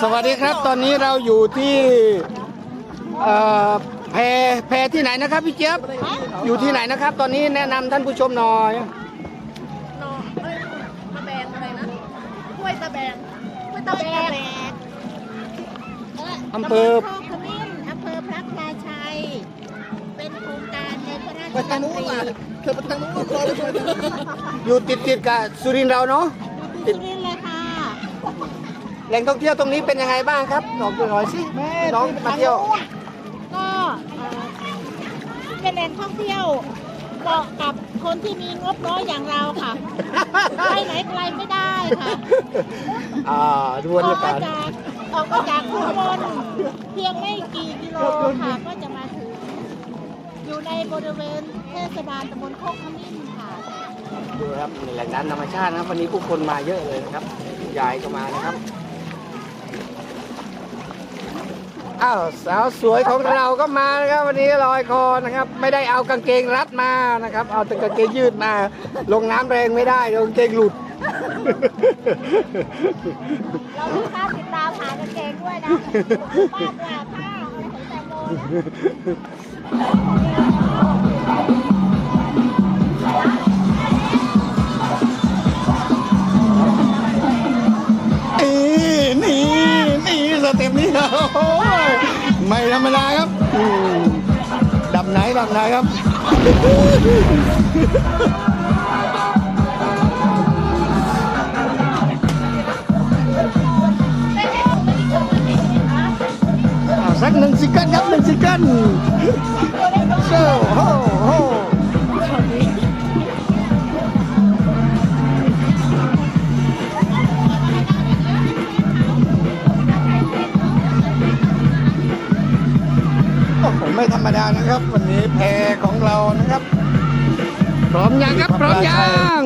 สวัสดีครับ ตอนนี้เราอยู่ที่เอ่อแพแพที่ไหนนะครับพี่เจี๊ยบอยู่ที่ไหนนะครับ ตอนนี้แนะนำท่านผู้ชมหน่อย นอเอ้ยตะแบงอะไรนะกล้วยตะแบงกล้วยตะแบงอำเภอ ตำบลโคกขมิ้นอำเภอพระพลาชัย เป็นโครงการในพระราชไปทางนู้นอะเธอไปทางนู้นรอไปช่วยอยู่ติดติดๆกับสุรินทร์เราเนาะสุรินทร์เลยค่ะ แหล่งท่องเที่ยวตรงนี้เป็นยังไงบ้างครับบอกหน่อยสิน้องมาเที่ยวก็เอ่อเป็นแหล่งท่องเที่ยวเหมาะกับคนที่มีงบน้อยอย่างเราค่ะ ไปไหนไกลไม่ได้ค่ะอ่าดูบรรากาออกมาศจากออกมาจากชุมชนเพียงไม่กี่กิโลค่ะ ก็จะมาถึง อยู่ในบริเวณเทศบาลตำบลโคกขมิ้นค่ะ ดูครับมีแหล่งน้ำธรรมชาตินะครับวันนี้ผู้คนมาเยอะเลยนะครับยายก็มานะครับ อ้าวสาวสวยของเราก็มานะครับ วันนี้ลอยคอนะครับ ไม่ได้เอากางเกงรัดมานะครับ เอาแต่กางเกงยืดมา ลงน้ำแรงไม่ได้กางเกงหลุด เราลูกค้าติดตามหากางเกงด้วยนะป้ากว่าผ้าอะไรของแตงโมเนี่ย โอ้ยไม่ธรรมดาครับดับไหนดับไหนครับสักหนึ่งซิกิลครับหนึ่งซิกิลโอ้โหโอ้โห ธรรมดานะครับ วันนี้แพของเรานะครับ พร้อมยังครับ พร้อมยัง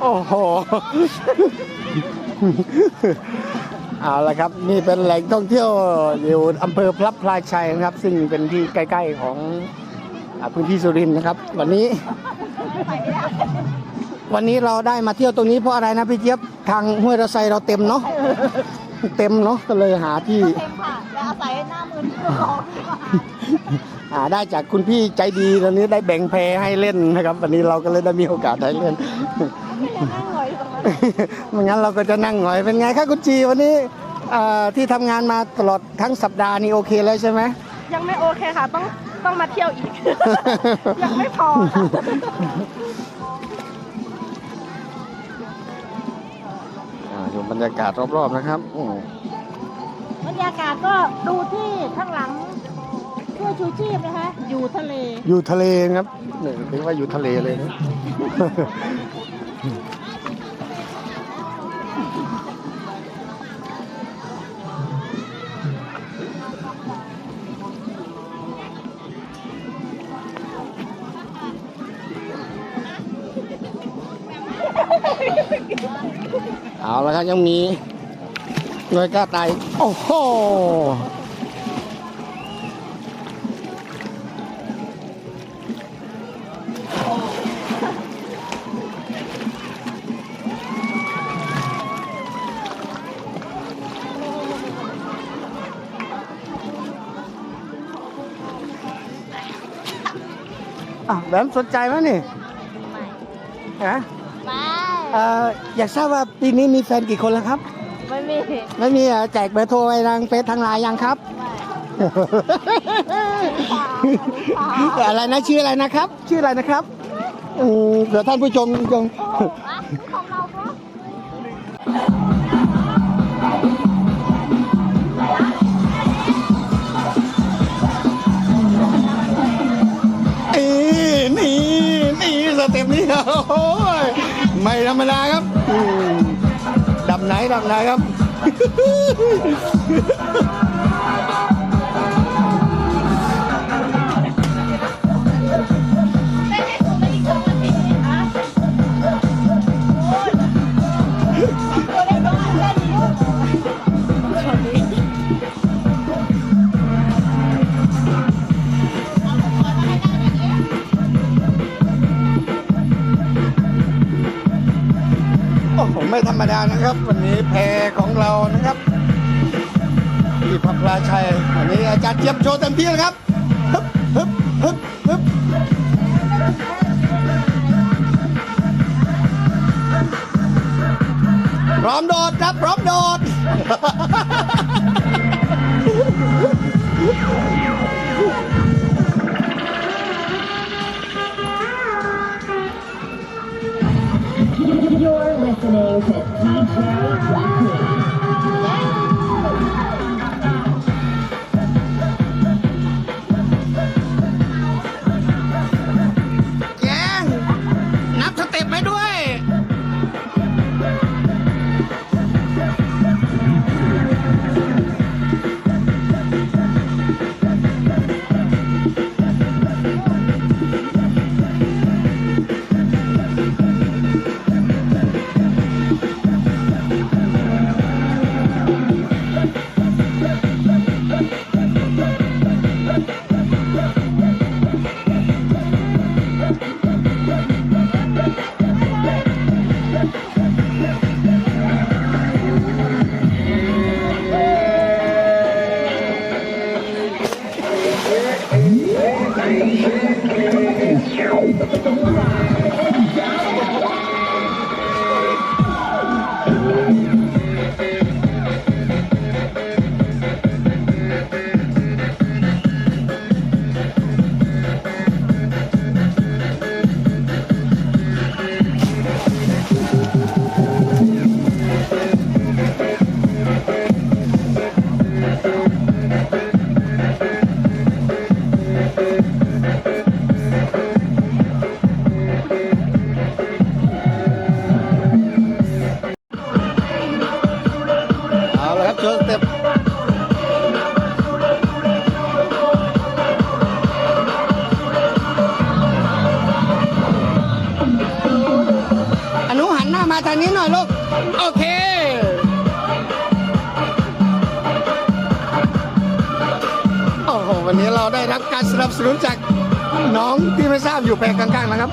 โอ้โห เอาละครับนี่เป็นแหล่งท่องเที่ยวอยู่อำเภอพระพลาชัยนะครับ ซึ่งเป็นที่ใกล้ ๆของอ่าพื้นที่สุรินทร์นะครับ วันนี้ วันนี้เราได้มาเที่ยวตรงนี้เพราะอะไรนะพี่เจี๊ยบทางห้วยระไซเราเต็มเนาะเต็มเนาะก็เลยหาที่เต็มค่ะแล้วอาศัยหน้ามือของหาได้จากคุณพี่ใจดีตอนนี้ได้แบ่งแพรให้เล่นนะครับ วันนี้เราก็เลยได้มีโอกาสได้เล่น ไม่งั้นเราก็จะนั่งหงอยเป็นไงครับคุณจีวันนี้เอ่อที่ทำงานมาตลอดทั้งสัปดาห์นี้โอเคแล้วใช่ไหมยังไม่โอเคค่ะ ต้องต้องมาเที่ยวอีก ยังไม่พอค่ะอ่าดูบรรยากาศรอบๆนะครับอืมบรรยากาศก็ดูที่ข้างหลังเสื้อชูชีพนะคะอยู่ทะเล อยู่ทะเลนะครับนี่ถือว่าอยู่ทะเลเลยนะ เอาละครับยังมีหน่วยกล้าตายโอ้โหอะแบมสนใจไหมนี่ฮะไม่เอ่ออยากทราบว่าปีนี้มีแฟนกี่คนแล้วครับ ไม่มีไม่มีเหรอะแจกเบอร์โทรไปทางเฟซทางไลน์ยังครับ อะไรนะชื่ออะไรนะครับ ชื่ออะไรนะครับอืมเดี๋ยวท่านผู้ชมชม ของเราก็นี่นี่นี่สเต็ปนี้โอ้ยไไหนดับไหนครับ ไม่ธรรมดานะครับ วันนี้แพของเรานะครับที่พระพลาชัยวันนี้อาจารย์เจี๊ยบโชว์เต็มที่นะครับฮึบฮึบฮึบฮึบพร้อมโดดครับพร้อมโดด You're listening to DJ Jackie. างนี้หน่อยลูก โอเค โอ้โห วันนี้เราได้รับการสนับสนุนจากน้องที่ไม่ทราบอยู่แปลกลางๆนะครับ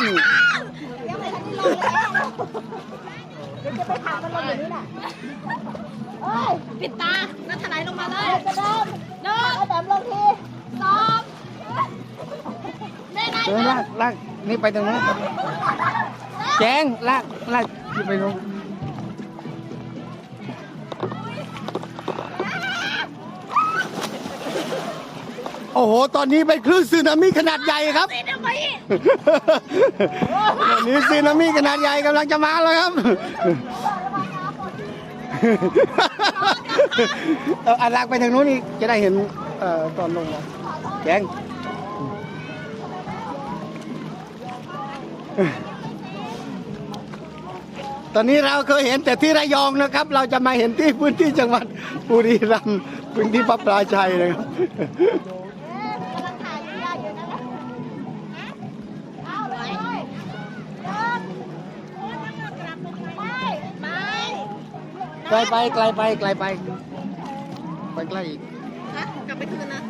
บ้านปิดตาแล้วถลายลงมาเลยจะเดินเดินเอาแบบลงทีสองได้ไหมเออลากลากนี่ไปตรงนู้นแจงลากลากที่ไปตรง โอ้โห ตอนนี้เป็นคลื่นสึนามิขนาดใหญ่ครับติดเอาไปตอนนี้สึนามิขนาดใหญ่กำลังจะมาแล้วครับ เอออะลากไปทางนู้นอีกจะได้เห็นเอ่อตอนลงนะแจงตอนนี้เราเคยเห็นแต่ที่ระยองนะครับ เราจะมาเห็นที่พื้นที่จังหวัดบุรีรัมย์พื้นที่พระปราชัยนะครับ ไปไปไกลไปไกลไปไกลไป ไปไกลอีกนะกลับไปคืนนะ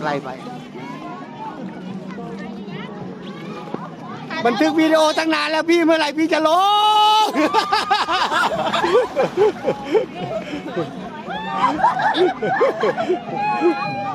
ไกลไป บันทึกวิดีโอตั้งนานแล้วพี่เมื่อไหร่พี่จะลงเ